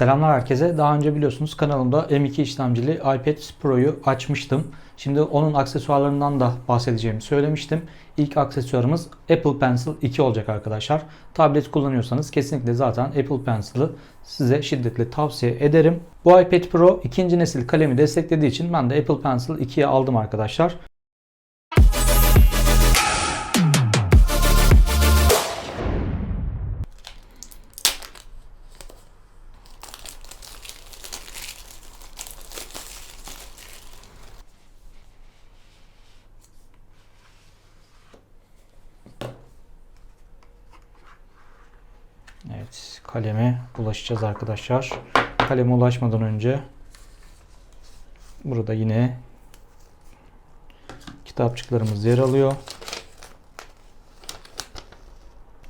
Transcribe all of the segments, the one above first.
Selamlar herkese. Daha önce biliyorsunuz kanalımda M2 işlemcili iPad Pro'yu açmıştım. Şimdi onun aksesuarlarından da bahsedeceğimi söylemiştim. İlk aksesuarımız Apple Pencil 2 olacak arkadaşlar. Tablet kullanıyorsanız kesinlikle zaten Apple Pencil'ı size şiddetle tavsiye ederim. Bu iPad Pro ikinci nesil kalemi desteklediği için ben de Apple Pencil 2'ye aldım arkadaşlar. Evet, kaleme ulaşacağız arkadaşlar. Kaleme ulaşmadan önce burada yine kitapçıklarımız yer alıyor.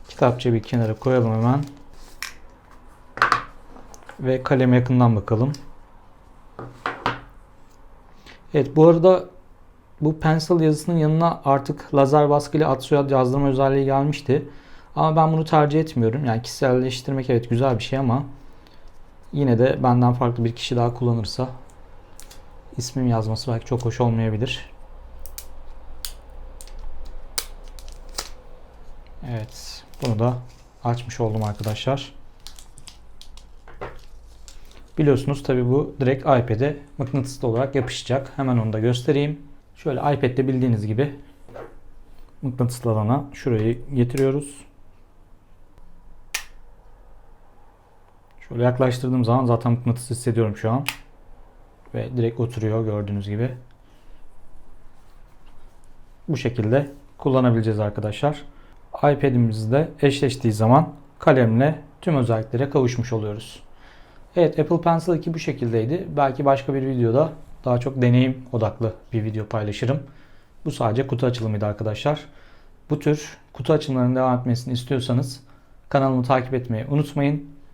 Kitapçığı bir kenara koyalım hemen. Ve kaleme yakından bakalım. Evet bu arada bu pencil yazısının yanına artık lazer baskıyla ad soyad yazdırma özelliği gelmişti. Ama ben bunu tercih etmiyorum. Yani kişiselleştirmek evet güzel bir şey ama yine de benden farklı bir kişi daha kullanırsa ismim yazması belki çok hoş olmayabilir. Evet, bunu da açmış oldum arkadaşlar. Biliyorsunuz tabi bu direkt iPad'e mıknatıslı olarak yapışacak. Hemen onu da göstereyim. Şöyle iPad'de bildiğiniz gibi mıknatıslı alana şurayı getiriyoruz. Şöyle yaklaştırdığım zaman zaten mıknatıs hissediyorum şu an. Ve direkt oturuyor gördüğünüz gibi. Bu şekilde kullanabileceğiz arkadaşlar. iPad'imizde eşleştiği zaman kalemle tüm özelliklere kavuşmuş oluyoruz. Evet Apple Pencil 2 bu şekildeydi. Belki başka bir videoda daha çok deneyim odaklı bir video paylaşırım. Bu sadece kutu açılımıydı arkadaşlar. Bu tür kutu açılımlarının devam etmesini istiyorsanız kanalımı takip etmeyi unutmayın.